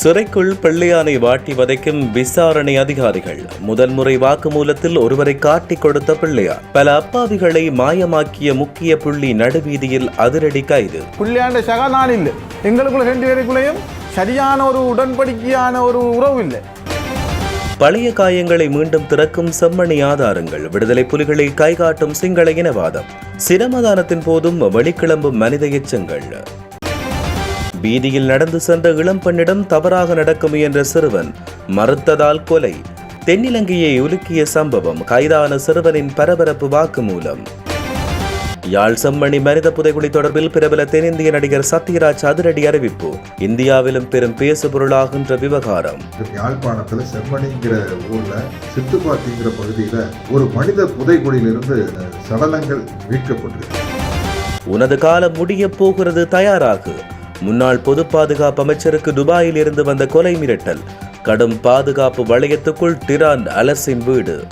சிறைக்குள் பிள்ளையானை வாட்டி வதைக்கும் விசாரணை அதிகாரிகள். முதல் முறை வாக்குமூலத்தில் ஒருவரை காட்டிக் கொடுத்த பிள்ளையார். பல அப்பாவிகளை மாயமாக்கிய முக்கிய புள்ளி நடுவீதியில் அதிரடி கைது. புள்ளியாண்ட சக நான் இல்லை. எங்களுக்குள்ள ரெண்டு பேருக்குள்ளேயும் சரியான ஒரு உடன்படிக்கையான ஒரு உறவு இல்லை. பழைய காயங்களை மீண்டும் திறக்கும் செம்மணி ஆதாரங்கள். விடுதலை புலிகளை கைகாட்டும் சிங்கள இனவாதம். சிரமதானத்தின் போதும் வெளிக்கிளம்பும் மனித எச்சங்கள். வீதியில் நடந்து சென்ற இளம்பெண்ணிடம் தவறாக நடக்க முயன்ற சிறுவன் மறுத்ததால் கொலை. தென்னிலங்கையை உலுக்கிய சம்பவம் கைதான சிறுவனின் பரபரப்பு வாக்குமூலம். யாழ் செம்மணி மனித புதைகுழி தொடர்பில் பிரபல தென்னிந்திய நடிகர் சத்யராஜ் அதிரடி அறிவிப்பு. இந்தியாவிலும் பெரும் பேசு பொருளாகின்ற விவகாரம் யாழ்ப்பாணத்துல செம்மணிங்கிற ஊர்ல சித்துப்பாத்திங்கிற பகுதியில ஒரு மனித புதைகுழியிலிருந்து சடலங்கள் மீட்கப்பட்டிருக்கு. உனது காலம் முடியப் போகிறது தயாராகு. முன்னாள் பொது பாதுகாப்பு அமைச்சருக்கு துபாயில் இருந்து வந்த கொலை மிரட்டல். கடும் பாதுகாப்பு வளையத்துக்குள் டிரான் அலசின் வீடு.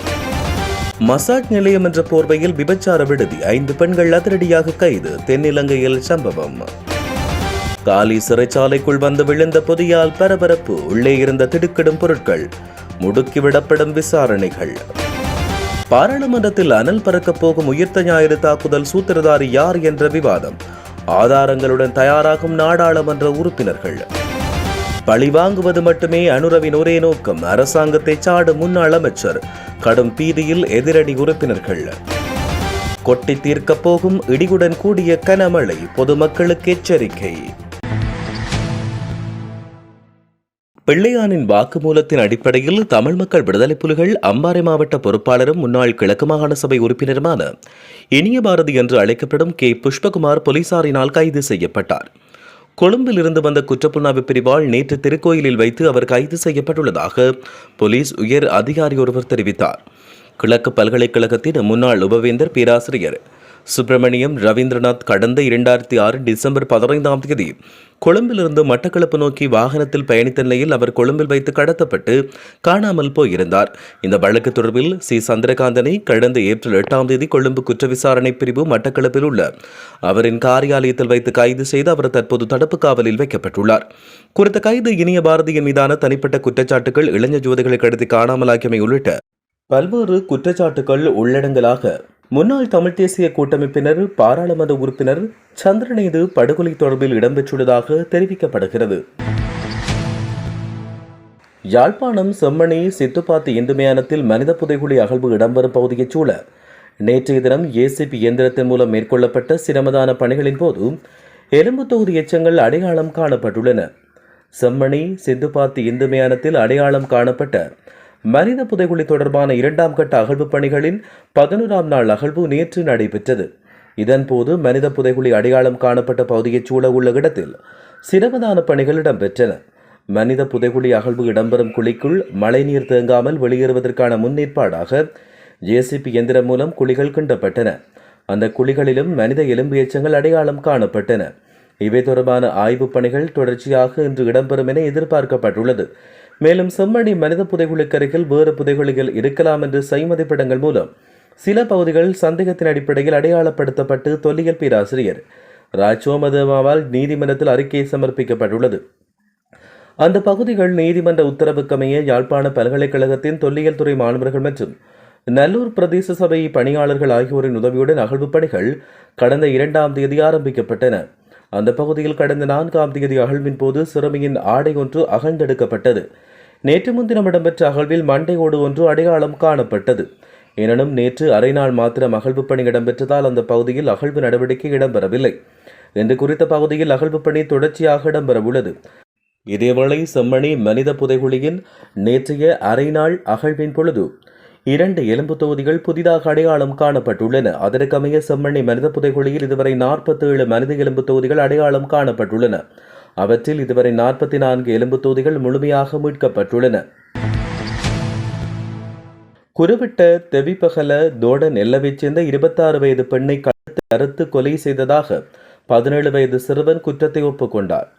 மசாஜ் நிலையம் என்ற போர்வையில் விபச்சார விடுதி. ஐந்து பெண்கள் அதிரடியாக கைது. தென்னிலங்கையில் சம்பவம். காலி சிறைச்சாலைக்குள் வந்து விழுந்த புதியால் பரபரப்பு. உள்ளே இருந்த திடுக்கிடும் பொருட்கள். முடுக்கிவிடப்படும் விசாரணைகள். பாராளுமன்றத்தில் அனல் பறக்கப் போகும் உயிர்த்த ஞாயிறு தாக்குதல் சூத்திரதாரி யார் என்ற விவாதம். ஆதாரங்களுடன் தயாராகும் நாடாளுமன்ற உறுப்பினர்கள். பழி வாங்குவது மட்டுமே அனுரவின் ஒரே நோக்கம். அரசாங்கத்தை சாடும் முன்னாள் அமைச்சர். கடும் பீதியில் எதிரணி உறுப்பினர்கள். கொட்டி தீர்க்கப் போகும் இடியுடன் கூடிய கனமழை. பொதுமக்களுக்கு எச்சரிக்கை. பிள்ளையானின் வாக்குமூலத்தின் அடிப்படையில் தமிழ் மக்கள் விடுதலை புலிகள் அம்பாறை மாவட்ட பொறுப்பாளரும் முன்னாள் கிழக்கு மாகாண சபை உறுப்பினருமான இனிய பாரதி என்று அழைக்கப்படும் கே. புஷ்பகுமார் போலீசாரினால் கைது செய்யப்பட்டார். கொழும்பில் இருந்து வந்த குற்றப்புலனாய்வு பிரிவால் நேற்று திருக்கோயிலில் வைத்து அவர் கைது செய்யப்பட்டுள்ளதாக போலீஸ் உயர் அதிகாரி ஒருவர் தெரிவித்தார். கிழக்கு பல்கலைக்கழகத்தின் முன்னாள் உபவேந்தர் பேராசிரியர் சுப்பிரமணியம் ரவீந்திரநாத் கடந்த இரண்டாயிரத்தி ஆறு டிசம்பர் பதினைந்தாம் தேதி கொழும்பிலிருந்து மட்டக்களப்பு நோக்கி வாகனத்தில் பயணித்த நிலையில் அவர் கொழும்பில் வைத்து கடத்தப்பட்டு காணாமல் போயிருந்தார். இந்த வழக்கு தொடர்பில் சி. சந்திரகாந்தனை கடந்த ஏப்ரல் எட்டாம் தேதி கொழும்பு குற்ற விசாரணை பிரிவு மட்டக்களப்பில் உள்ள அவரின் காரியாலயத்தில் வைத்து கைது செய்து அவர் தற்போது தடுப்பு காவலில் வைக்கப்பட்டுள்ளார். குறித்த கைது இனிய பாரதியின் மீதான தனிப்பட்ட குற்றச்சாட்டுகள் இளைஞர் ஜோதிகளை கடத்தி காணாமலாக்கியமை உள்ளிட்ட பல்வேறு குற்றச்சாட்டுகள் உள்ளடங்கலாக முன்னாள் தமிழ் தேசிய கூட்டமைப்பினர் பாராளுமன்ற உறுப்பினர் சந்திரநீது படுகொலை தொடர்பில் இடம்பெற்றுள்ளதாக தெரிவிக்கப்படுகிறது. யாழ்ப்பாணம் செம்மணி சித்துப்பாத்து இந்து மயானத்தில் மனித புதைகுழி அகழ்வு இடம்பெறும் பகுதியைச் சூழ நேற்றைய தினம் ஏசிபி இயந்திரத்தின் மூலம் மேற்கொள்ளப்பட்ட சிரமதான பணிகளின் போது எலும்பு தொகுதி எச்சங்கள் அடையாளம் காணப்பட்டுள்ளன. செம்மணி சித்துப்பாத்தி இந்து மயானத்தில் அடையாளம் காணப்பட்ட மனித புதைகுழி தொடர்பான இரண்டாம் கட்ட அகழ்வு பணிகளின் பதினோராம் நாள் அகழ்வு நேற்று நடைபெற்றது. இதன்போது மனித புதைகுழி அடையாளம் காணப்பட்ட பகுதியைச் சூழ உள்ள இடத்தில் சிரமதான பணிகள் இடம்பெற்றன. மனித புதைகுழி அகழ்வு இடம்பெறும் குழிக்குள் மழைநீர் தேங்காமல் வெளியேறுவதற்கான முன்னேற்பாடாக ஜேசிபி எந்திரம் மூலம் குழிகள் கிண்டப்பட்டன. அந்த குழிகளிலும் மனித எலும்பு எச்சங்கள் அடையாளம் காணப்பட்டன. இவை தொடர்பான ஆய்வுப் பணிகள் தொடர்ச்சியாக இன்று இடம்பெறும் என எதிர்பார்க்கப்பட்டுள்ளது. மேலும் செம்மணி மனித புதைகுழுக்கு அருகில் வேறு புதைகுழிகள் இருக்கலாம் என்று செய்மதிப்பிடங்கள் மூலம் சில பகுதிகள் சந்தேகத்தின் அடிப்படையில் அடையாளப்படுத்தப்பட்டு தொல்லியல் பேராசிரியர் ராஜோமதமாவால் நீதிமன்றத்தில் அறிக்கை சமர்ப்பிக்கப்பட்டுள்ளது. அந்த பகுதிகள் நீதிமன்ற உத்தரவுக்கமைய யாழ்ப்பாண பல்கலைக்கழகத்தின் தொல்லியல் துறை மாணவர்கள் மற்றும் நல்லூர் பிரதேச சபை பணியாளர்கள் ஆகியோரின் உதவியுடன் அகழ்வு பணிகள் கடந்த இரண்டாம் தேதி ஆரம்பிக்கப்பட்டன. அந்த பகுதியில் கடந்த நான்காம் தேதி அகழ்வின் போது சிறுமியின் ஆடை ஒன்று அகழ்ந்தெடுக்கப்பட்டது. நேற்று முன்தினம் இடம்பெற்ற அகழ்வில் மண்டையோடு ஒன்று அடையாளம் காணப்பட்டது. எனினும் நேற்று அரை நாள் மாத்திரம் அகழ்வு பணி இடம்பெற்றதால் அந்த பகுதியில் அகழ்வு நடவடிக்கை இடம்பெறவில்லை. இன்று குறித்த பகுதியில் அகழ்வு பணி தொடர்ச்சியாக இடம்பெறவுள்ளது. இதேவேளை செம்மணி மனித புதைகுழியின் நேற்றைய அரை நாள் அகழ்வின் பொழுது இரண்டு எலும்பு தொகுதிகள் புதிதாக அடையாளம் காணப்பட்டுள்ளன. அதற்கமைய செம்மண்ணி மனித புதைகுழியில் இதுவரை நாற்பத்தி ஏழு மனித எலும்பு தொகுதிகள் அடையாளம் காணப்பட்டுள்ளன. அவற்றில் இதுவரை நாற்பத்தி நான்கு எலும்பு தொகுதிகள் முழுமையாக மீட்கப்பட்டுள்ளன. குருவிட்ட தெவிப்பகல தோட நெல்லவைச் சேர்ந்த இருபத்தாறு வயது பெண்ணை கழுத்து அறுத்து கொலை செய்ததாக பதினேழு வயது சிறுவன் குற்றத்தை ஒப்புக்கொண்டார்.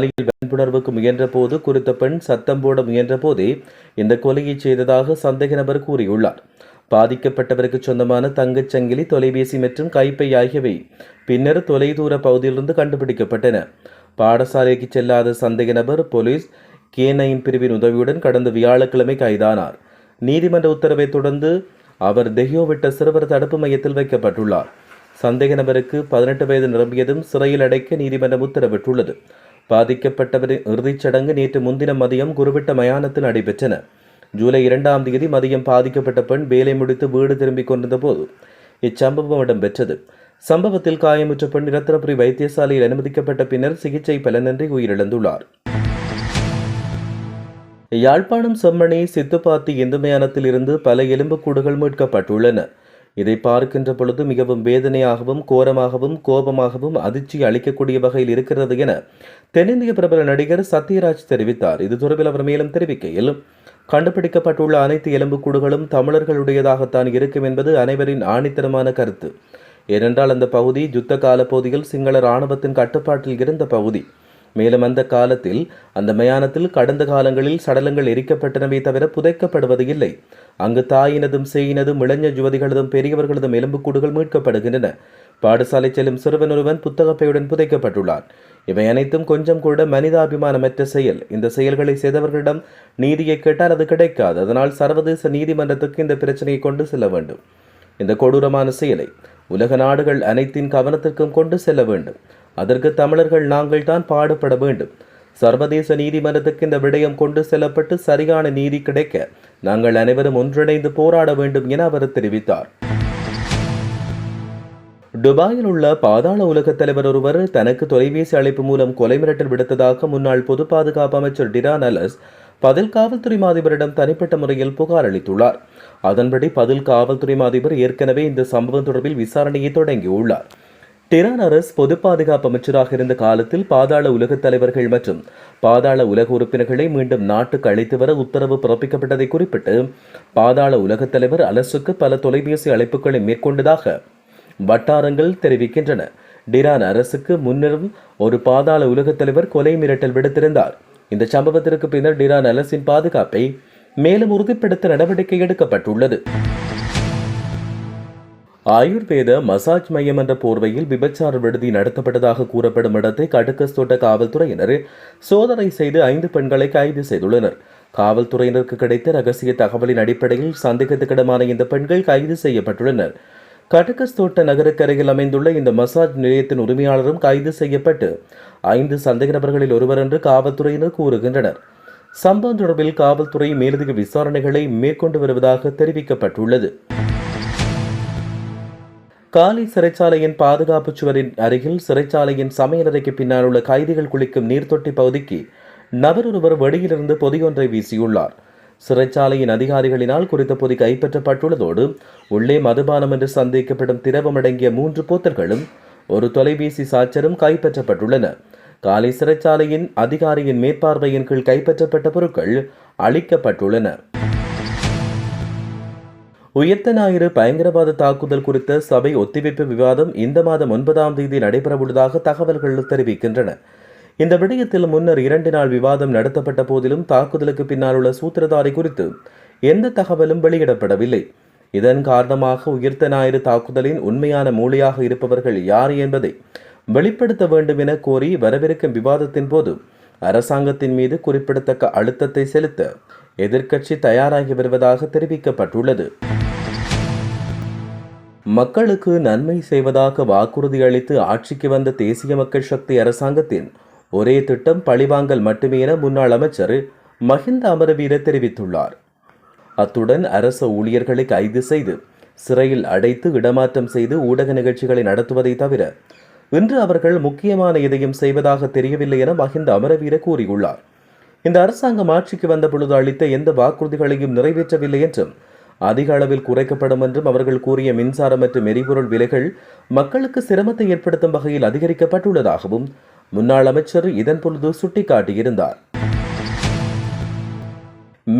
பாலியல் வன்புணர்வுக்கு முயன்ற போது குறித்த பெண் சத்தம் போட முயன்ற போதே இந்த கொலையை செய்ததாக சந்தேக நபர் கூறியுள்ளார். பாதிக்கப்பட்டவருக்கு சொந்தமான தங்கச் சங்கிலி தொலைபேசி மற்றும் கைப்பை ஆகியவை பின்னர் தொலைதூர பகுதியிலிருந்து கண்டுபிடிக்கப்பட்டன. பாடசாலைக்கு செல்லாத சந்தேக நபர் போலீஸ் கே நைன் பிரிவின் உதவியுடன் கடந்த வியாழக்கிழமை கைதானார். நீதிமன்ற உத்தரவை தொடர்ந்து அவர் தெஹியோ விட்ட சிறுவர் தடுப்பு மையத்தில் வைக்கப்பட்டுள்ளார். சந்தேக நபருக்கு பதினெட்டு வயது நிரம்பியதும் சிறையில் அடைக்க நீதிமன்றம் உத்தரவிட்டுள்ளது. பாதிக்கப்பட்டவரின் இறுதிச் சடங்கு நேற்று முன்தினம் மதியம் குருவிட்ட மயானத்தில் நடைபெற்றன. ஜூலை இரண்டாம் தேதி மதியம் பாதிக்கப்பட்ட பெண் வேலை முடித்து வீடு திரும்பிக் கொண்டிருந்த போது இச்சம்பவம் இடம்பெற்றது. சம்பவத்தில் காயமுற்ற பெண் ரத்னபுரி வைத்தியசாலையில் அனுமதிக்கப்பட்ட பின்னர் சிகிச்சை பலனின்றி உயிரிழந்துள்ளார். யாழ்ப்பாணம் செம்மணி சித்துப்பாத்தி இந்து மயானத்தில் இருந்து பல எலும்புக்கூடுகள் மீட்கப்பட்டுள்ளன. இதை பார்க்கின்ற பொழுது மிகவும் வேதனையாகவும் கோரமாகவும் கோபமாகவும் அதிர்ச்சி அளிக்கக்கூடிய வகையில் இருக்கிறது என தென்னிந்திய பிரபல நடிகர் சத்யராஜ் தெரிவித்தார். இது தொடர்பில் அவர் மேலும் தெரிவிக்கையில் கண்டுபிடிக்கப்பட்டுள்ள அனைத்து எலும்புக்கூடுகளும் தமிழர்களுடையதாகத்தான் இருக்கும் என்பது அனைவரின் ஆணித்தரமான கருத்து. ஏனென்றால் அந்த பகுதி யுத்த கால பகுதியில் சிங்கள இராணுவத்தின் கட்டுப்பாட்டில் இருந்த பகுதி. மேலும் அந்த காலத்தில் அந்த மயானத்தில் கடந்த காலங்களில் சடலங்கள் எரிக்கப்பட்டனவே தவிர புதைக்கப்படுவது இல்லை. அங்கு தாயினதும் சேயினதும் இளைஞ யுவதிகளதும் பெரியவர்களதும் எலும்புக்கூடுகள் மீட்கப்படுகின்றன. பாடசாலை செல்லும் சிறுவன் ஒருவன் புத்தகப்பையுடன் புதைக்கப்பட்டுள்ளான். இவை அனைத்தும் கொஞ்சம் கூட மனிதாபிமானமற்ற செயல். இந்த செயல்களை செய்தவர்களிடம் நீதியை கேட்டால் அது கிடைக்காது. அதனால் சர்வதேச நீதிமன்றத்துக்கு இந்த பிரச்சனையை கொண்டு செல்ல வேண்டும். இந்த கொடூரமான செயலை உலக நாடுகள் அனைத்தின் கவனத்திற்கும் கொண்டு செல்ல வேண்டும். அதற்கு தமிழர்கள் நாங்கள் தான் பாடுபட வேண்டும். சர்வதேச நீதிமன்றத்துக்கு இந்த விடயம் கொண்டு செல்லப்பட்டு சரியான நீதி கிடைக்க நாங்கள் அனைவரும் ஒன்றிணைந்து போராட வேண்டும் என அவர் தெரிவித்தார். துபாயில் உள்ள பாதாள உலகத் தலைவர் ஒருவர் தனக்கு தொலைபேசி அழைப்பு மூலம் கொலை மிரட்டல் விடுத்ததாக முன்னாள் பொது பாதுகாப்பு அமைச்சர் டிரா நலஸ் பதில் காவல்துறை மாதிபரிடம் தனிப்பட்ட முறையில் புகார் அளித்துள்ளார். அதன்படி பதில் காவல்துறை மாதிபர் ஏற்கனவே இந்த சம்பவம் தொடர்பில் விசாரணையை தொடங்கியுள்ளார். டிரான் அரஸ் பொது பாதுகாப்பு அமைச்சராக இருந்த காலத்தில் பாதாள உலகத் தலைவர்கள் மற்றும் பாதாள உலக உறுப்பினர்களை மீண்டும் நாட்டுக்கு அழைத்து வர உத்தரவு பிறப்பிக்கப்பட்டதை குறிப்பிட்டு பாதாள உலகத் தலைவர் அலசுக்கு பல தொலைபேசி அழைப்புகளை மேற்கொண்டதாக வட்டாரங்கள் தெரிவிக்கின்றன. டிரான் அரசுக்கு முன்னரும் ஒரு பாதாள உலகத் தலைவர் கொலை மிரட்டல் விடுத்திருந்தார். இந்த சம்பவத்திற்கு பின்னர் டிரான் அரசின் பாதுகாப்பை மேலும் உறுதிப்படுத்த நடவடிக்கை எடுக்கப்பட்டுள்ளது. ஆயுர்வேத மசாஜ் மையம் என்ற போர்வையில் விபச்சார விடுதி நடத்தப்பட்டதாக கூறப்படும் இடத்தை கடுக்கஸ் தொட்ட காவல்துறையினர் சோதனை செய்து ஐந்து பெண்களை கைது செய்துள்ளனர். காவல்துறையினருக்கு கிடைத்த ரகசிய தகவலின் அடிப்படையில் சந்தேகத்துக்கிடமான இந்த பெண்கள் கைது செய்யப்பட்டுள்ளனர். கடுக்கஸ் தோட்ட நகருக்கரையில் அமைந்துள்ள இந்த மசாஜ் நிலையத்தின் உரிமையாளரும் கைது செய்யப்பட்டு ஐந்து சந்தேக நபர்களில் ஒருவர் என்று காவல்துறையினர் கூறுகின்றனர். சம்பவம் தொடர்பில் காவல்துறை மேலதிக விசாரணைகளை மேற்கொண்டு வருவதாக தெரிவிக்கப்பட்டுள்ளது. காலி சிறைச்சாலையின் பாதுகாப்பு சுவரின் அருகில் சிறைச்சாலையின் சமையலறைக்கு பின்னால் உள்ள கைதிகள் குளிக்கும் நீர்த்தொட்டி பகுதிக்கு நபர் ஒருவர் வெடியிலிருந்து பொதியொன்றை வீசியுள்ளார். சிறைச்சாலையின் அதிகாரிகளினால் குறித்த பொதி கைப்பற்றப்பட்டுள்ளதோடு உள்ளே மதுபானம் என்று சந்தேகிக்கப்படும் திரவம் அடங்கிய மூன்று போத்தல்களும் ஒரு தொலைபேசி சாச்சரும் கைப்பற்றப்பட்டுள்ளன. காலை சிறைச்சாலையின் அதிகாரியின் மேற்பார்வையின் கீழ் கைப்பற்றப்பட்ட பொருட்கள் அளிக்கப்பட்டுள்ளன உயர்த்த ஞாயிறு பயங்கரவாத தாக்குதல் குறித்த சபை ஒத்திவைப்பு விவாதம் இந்த மாதம் ஒன்பதாம் தேதி நடைபெறவுள்ளதாக தகவல்கள் தெரிவிக்கின்றன. இந்த விடயத்தில் முன்னர் இரண்டு நாள் விவாதம் நடத்தப்பட்ட போதிலும் தாக்குதலுக்கு பின்னால் உள்ள சூத்திரதாரி குறித்து எந்த தகவலும் வெளியிடப்படவில்லை. இதன் காரணமாக உயிர்த்த ஞாயிறு தாக்குதலின் உண்மையான மூளையாக இருப்பவர்கள் யார் என்பதை வெளிப்படுத்த வேண்டும் என கோரி வரவிருக்கும் விவாதத்தின் போது அரசாங்கத்தின் மீது குறிப்பிடத்தக்க அழுத்தத்தை செலுத்த எதிர்க்கட்சி தயாராகி வருவதாக தெரிவிக்கப்பட்டுள்ளது. மக்களுக்கு நன்மை செய்வதாக வாக்குறுதி அளித்து ஆட்சிக்கு வந்த தேசிய மக்கள் சக்தி அரசாங்கத்தின் ஒரே திட்டம் பழிவாங்கல் மட்டுமே என முன்னாள் அமைச்சர் மஹிந்த அமரவீர தெரிவித்துள்ளார். அத்துடன் அரச ஊழியர்களை கைது செய்து சிறையில் அடைத்து இடமாற்றம் செய்து ஊடக நிகழ்ச்சிகளை நடத்துவதை தவிர இன்று அவர்கள் முக்கியமான எதையும் செய்வதாக தெரியவில்லை என மஹிந்த அமரவீர கூறியுள்ளார். இந்த அரசாங்கம் ஆட்சிக்கு வந்த பொழுது அளித்த எந்த வாக்குறுதிகளையும் நிறைவேற்றவில்லை என்றும் அதிக அளவில் குறைக்கப்படும் என்றும் அவர்கள் கூறிய மின்சாரம் மற்றும் எரிபொருள் விலைகள் மக்களுக்கு சிரமத்தை ஏற்படுத்தும் வகையில் அதிகரிக்கப்பட்டுள்ளதாகவும் முன்னாள் அமைச்சர் இதன் பொழுது சுட்டிக்காட்டியிருந்தார்.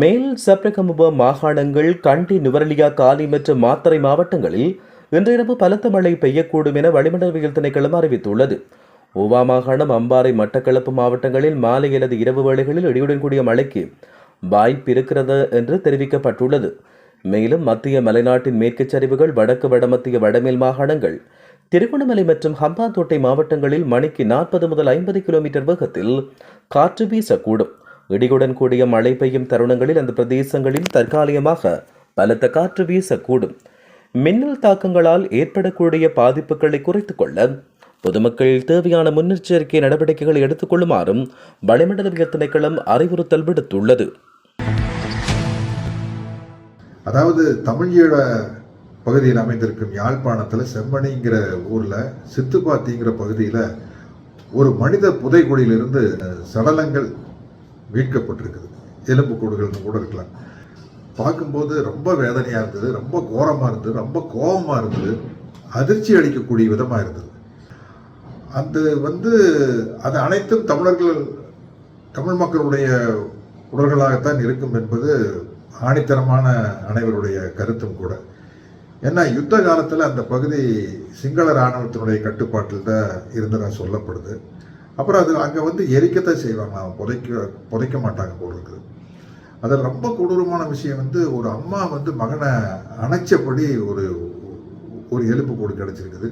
மேல் சப்ரகமுப மாகாணங்கள் கண்டி நுவரலியா காலி மற்றும் மாத்தறை மாவட்டங்களில் இன்றிரவு பலத்த மழை பெய்யக்கூடும் என வளிமண்டலவியல் திணைக்களம் அறிவித்துள்ளது. ஓவா மாகாணம் அம்பாறை மட்டக்களப்பு மாவட்டங்களில் மாலை அல்லது இரவு வேளைகளில் இடியுடன் கூடிய மழைக்கு வாய்ப்பு இருக்கிறது என்று தெரிவிக்கப்பட்டுள்ளது. மேலும் மத்திய மலைநாட்டின் மேற்குச் சரிவுகள் வடக்கு வடமத்திய வடமேல் மாகாணங்கள் திருகோணமலை மற்றும் ஹம்பாந்தோட்டை மாவட்டங்களில் மணிக்கு நாற்பது முதல் ஐம்பது கிலோமீட்டர் வேகத்தில் காற்று வீசக்கூடும். இடியுடன் கூடிய மழை பெய்யும் தருணங்களில் அந்த பிரதேசங்களில் தற்காலிகமாக பலத்த காற்று வீசக்கூடும். மின்னல் தாக்கங்களால் ஏற்படக்கூடிய பாதிப்புகளை குறைத்துக்கொள்ள பொதுமக்கள் தேவையான முன்னெச்சரிக்கை நடவடிக்கைகளை எடுத்துக் கொள்ளுமாறும் வளிமண்டலவியல் திணைக்களம் அறிவுறுத்தல் விடுத்துள்ளது. அதாவது தமிழீழ பகுதியில் அமைந்திருக்கும் யாழ்ப்பாணத்தில் செம்மணிங்கிற ஊரில் சித்துப்பாத்திங்கிற பகுதியில் ஒரு மனித புதைகுழியிலிருந்து சடலங்கள் மீட்கப்பட்டிருக்குது. எலும்புக்கூடுகள்னு கூட இருக்கலாம். பார்க்கும்போது ரொம்ப வேதனையாக இருந்தது ரொம்ப கோரமாக இருந்தது ரொம்ப கோபமாக இருந்தது அதிர்ச்சி அளிக்கக்கூடிய விதமாக இருந்தது. அந்த வந்து அது அனைத்தும் தமிழர்கள் தமிழ் மக்களுடைய உடல்களாகத்தான் இருக்கும் என்பது ஆணித்தரமான அனைவருடைய கருத்தும் கூட. ஏன்னா யுத்த காலத்தில் அந்த பகுதி சிங்கள இராணுவத்தினுடைய கட்டுப்பாட்டில் தான் இருந்ததா சொல்லப்படுது. அப்புறம் அது அங்கே வந்து எரிக்கத்தான் செய்வாங்க. புதைக்க புதைக்க மாட்டாங்க போல இருக்குது. அதில் ரொம்ப கொடூரமான விஷயம் வந்து ஒரு அம்மா வந்து மகனை அணைச்சபடி ஒரு ஒரு எலும்பு கூடு கிடச்சிருக்குது.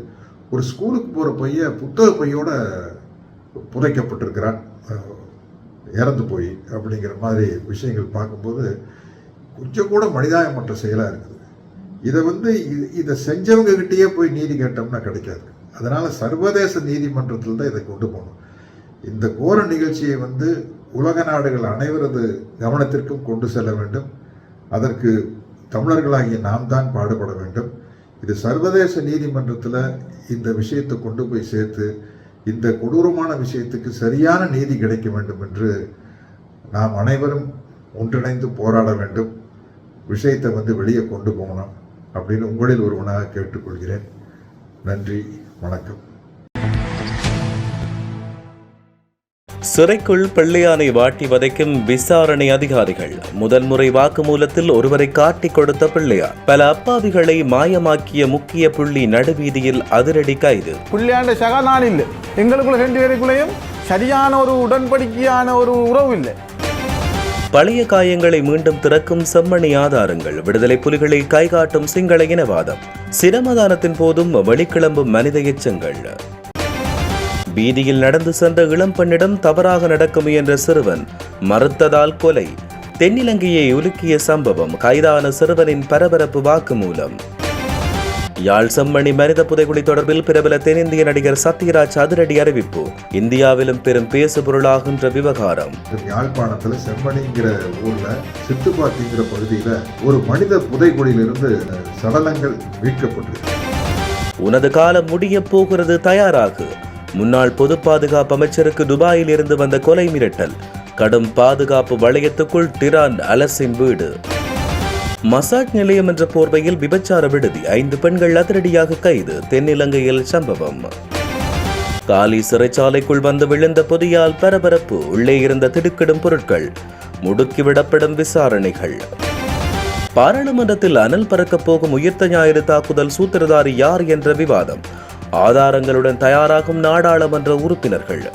ஒரு ஸ்கூலுக்கு போகிற பையன் புத்தக பையோட புதைக்கப்பட்டிருக்கிறான். இறந்து போய் அப்படிங்கிற மாதிரி விஷயங்கள் பார்க்கும்போது கொஞ்சம் கூட மனிதாயமற்ற செயலாக இருக்குது. இதை வந்து இது இதை செஞ்சவங்க கிட்டேயே போய் நீதி கேட்டோம்னா கிடைக்காது. அதனால் சர்வதேச நீதிமன்றத்தில் தான் இதை கொண்டு போகணும். இந்த கோர நிகழ்ச்சியை வந்து உலக நாடுகள் அனைவரது கவனத்திற்கும் கொண்டு செல்ல வேண்டும். அதற்கு தமிழர்களாகிய நாம் தான் பாடுபட வேண்டும். இது சர்வதேச நீதிமன்றத்தில் இந்த விஷயத்தை கொண்டு போய் சேர்த்து இந்த கொடூரமான விஷயத்துக்கு சரியான நீதி கிடைக்க வேண்டும் என்று நாம் அனைவரும் ஒன்றிணைந்து போராட வேண்டும். விஷயத்தை வந்து வெளியே கொண்டு போகணும் அப்படின்னு உங்களில் ஒருவனாக கேட்டுக்கொள்கிறேன். நன்றி வணக்கம். சிறைக்குள் பிள்ளையானை வாட்டி வதைக்கும் விசாரணை அதிகாரிகள் முதல் முறை வாக்குமூலத்தில் ஒருவரை காட்டிக் கொடுத்த பிள்ளையார் பல அப்பாவிகளை மாயமாக்கிய முக்கிய புள்ளி நடுவீதியில் அதிரடி கைது. புள்ளியாண்ட சக நான் இல்லை எங்களுக்குள்ள ரெண்டு பேருக்குள்ளேயும் சரியான ஒரு உடன்படிக்கையான ஒரு உறவு இல்லை. பழைய காயங்களை மீண்டும் திறக்கும் செம்மணி ஆதாரங்கள் விடுதலை புலிகளை கைகாட்டும் சிங்கள இனவாதம் சிரமதானத்தின் போதும் வெளிக்கிளம்பும் மனித எச்சங்கள். வீதியில் நடந்து சென்ற இளம்பெண்ணிடம் தவறாக நடக்க முயன்ற சிறுவன் மறுத்ததால் கொலை தென்னிலங்கையை உலுக்கிய சம்பவம் கைதான சிறுவனின் பரபரப்பு வாக்குமூலம். யாழ் செம்மணி மனித புதைகுழி தொடர்பில் பிரபல தென்னிந்திய நடிகர் சத்யராஜ் அதிரடி அறிவிப்பு. இந்தியாவிலும் பெரும் பேசு பொருளாகின்ற விவகாரம் யாழ்ப்பாணத்தில் செம்மணிங்கிற ஊரில் சித்துப்பாத்திங்கிற பகுதியில் ஒரு மனித புதைகுழியிலிருந்து சடலங்கள் மீட்கப்பட்டிருக்கு. உனது காலம் முடியப் போகிறது தயாராகு. முன்னாள் பொது பாதுகாப்பு அமைச்சருக்கு துபாயில் இருந்து வந்த கொலை மிரட்டல். கடும் பாதுகாப்பு வளையத்துக்குள் டிரான் அலசின் வீடு. மசாஜ் நிலையம் என்ற போர்வையில் விபச்சார விடுதி. ஐந்து பெண்கள் அதிரடியாக கைது. தென்னிலங்கையில் சம்பவம். காலி சிறைச்சாலைக்குள் வந்து விழுந்த பொதியால் பரபரப்பு. உள்ளே இருந்த திடுக்கிடும் பொருட்கள் முடுக்கிவிடப்படும் விசாரணைகள். பாராளுமன்றத்தில் அனல் பறக்கப் போகும் உயிர்த்த ஞாயிறு தாக்குதல் சூத்திரதாரி யார் என்ற விவாதம். ஆதாரங்களுடன் தயாராகும் நாடாளுமன்ற உறுப்பினர்கள்.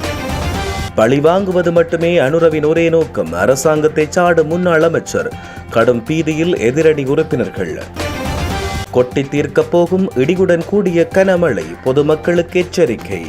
பழி வாங்குவது மட்டுமே அனுரவின் ஒரே நோக்கம். அரசாங்கத்தை சாடும் முன்னாள் அமைச்சர் கடும் பீதியில் எதிரணி உறுப்பினர்கள். கொட்டி தீர்க்கப் போகும் இடியுடன் கூடிய கனமழை பொதுமக்களுக்கு எச்சரிக்கை.